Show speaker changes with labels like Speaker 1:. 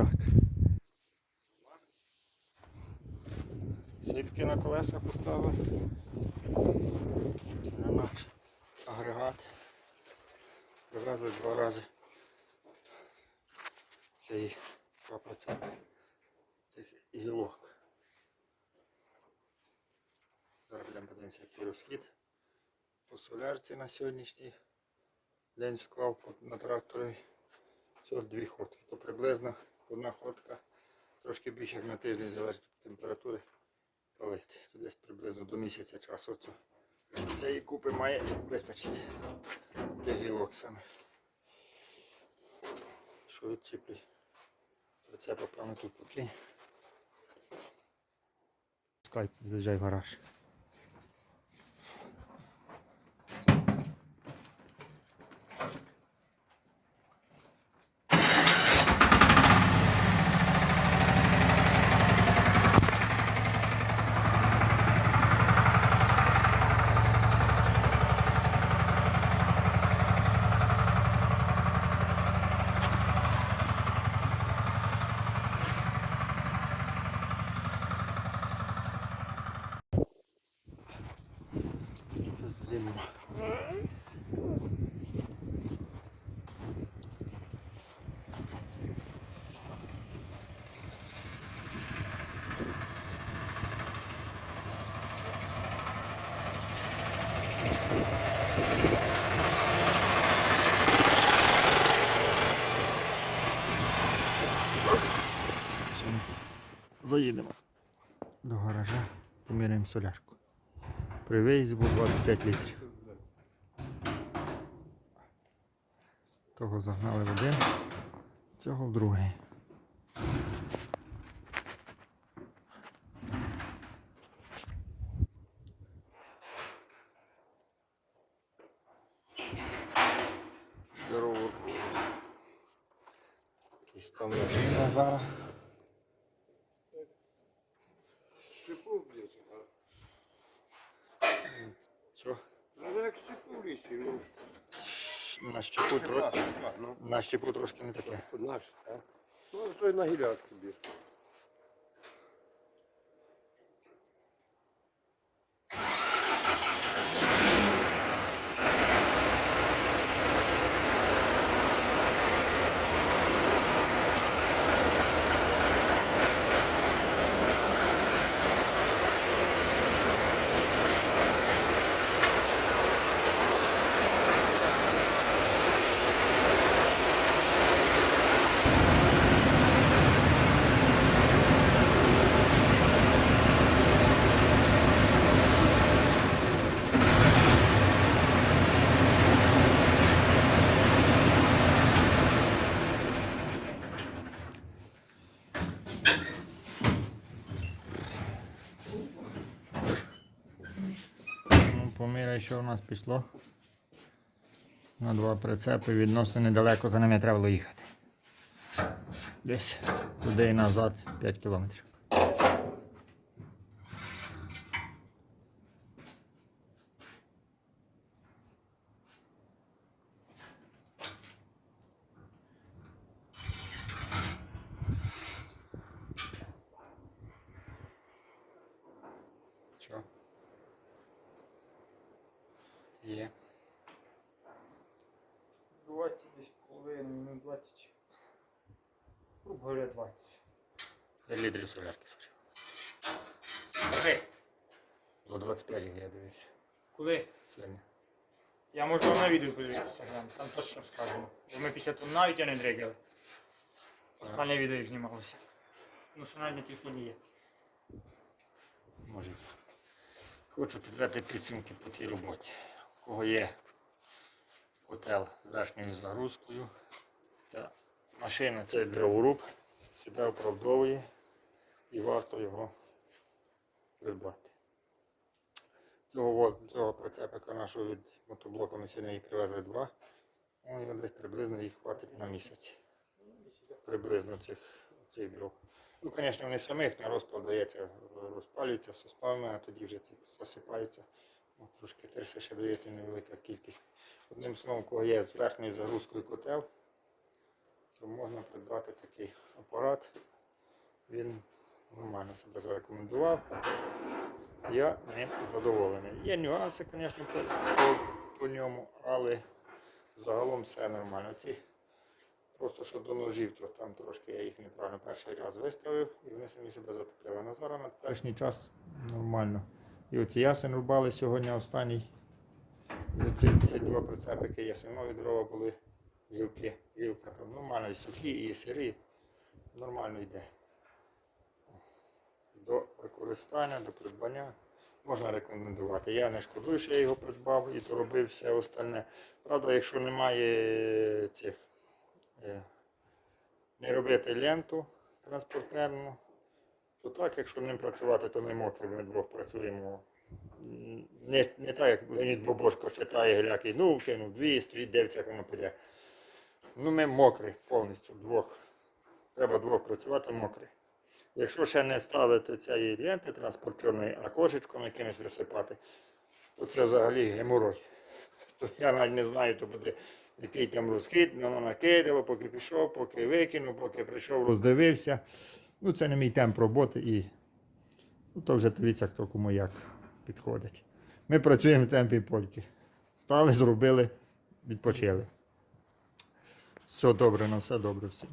Speaker 1: Так. Сітки на колеса поставили. На наш агрегат. Привезли два рази. Це їх 2% тих гілок. Зараз будемо подивимося, який розхід по солярці на сьогоднішній день склав на тракторі. Всього дві ходки. То приблизно одна ходка, трошки більше як на тиждень залежить від температури палити. То десь приблизно до місяця часу. Цю. Цієї купи має вистачити для гілок саме. Що відчіплюй? Прицепа, певно, тут покинь. Скай, заїжджай в гараж. Заїдемо до гаража, поміряємо солярку. При виїзді був 25 літрів. Того загнали в один, цього в другий. Якийсь там машина зараз. Що?
Speaker 2: Надо як щепу лісі.
Speaker 1: На щепу,
Speaker 2: трошки.
Speaker 1: На щепу трошки не таке.
Speaker 2: наш, так? Ну, то й на гілятку бір.
Speaker 1: Ну, поміряй, що у нас пішло. На два прицепи відносно недалеко за ними треба було їхати. Десь туди і назад 5 кілометрів. Що? Є.
Speaker 3: 20 десь половину, ну 20. Грубо говоря, 20.
Speaker 1: 5 літрів солярки сорів. Скажи. Було 25, як я дивився.
Speaker 3: Коли?
Speaker 1: Сьогодні.
Speaker 3: Я можу вам на відео подивитися глянь, там точно скажемо. Бо ми після того навіть я не дригали. Останнє відео як знімалося. Ну що навіть на телефоні є.
Speaker 1: Може. Хочу підвести підсумки по тій роботі. Кого є котел з верхньою загрузкою. Ця машина це дроворуб, себе оправдовує і варто його придбати. Цього, цього прицепика нашого від мотоблоку ми сьогодні привезли два. Ну, і десь приблизно їх хватить на місяць. Приблизно цих, цих дров. Ну, звісно, вони самих на розпал дається, розпалюються суставами, а тоді вже засипаються. Ну, трошки терся ще дається невелика кількість. Одним словом, кого є з верхньою загрузкою котел, то можна придбати такий апарат. Він нормально себе зарекомендував. Я ним задоволений. Є нюанси, звісно, по, по, по ньому, але загалом все нормально. Ці Просто що до ножів, то там трошки я їх неправильно перший раз виставив і вони самі себе затопили. На зараз на теперішній час нормально. І оці ясен рубали сьогодні останній. І оці, ці два прицепики ясенові дрова були гілки. Гілка там нормально, і сухі, і сирі. Нормально йде. До використання, до придбання можна рекомендувати. Я не шкодую, що я його придбав і доробив все остальне. Правда, якщо немає цих е, не робити ленту транспортерну, то так, якщо ним працювати, то ми мокрі, ми двох працюємо. Не, не так, як Леонід Бобошко читає гляки, ну кинув 200, дивиться, як воно піде. Ну ми мокрі повністю двох. Треба двох працювати мокрі. Якщо ще не ставити цієї ленти транспортерної, а кошечком якимось висипати, то це взагалі геморой. То я навіть не знаю, то буде який там розхід, воно накидало, поки пішов, поки викинув, поки прийшов, роздивився. Ну, це не мій темп роботи і ну, то вже дивіться, хто кому як підходить. Ми працюємо в темпі польки. Стали, зробили, відпочили. Все добре, на все добре всім.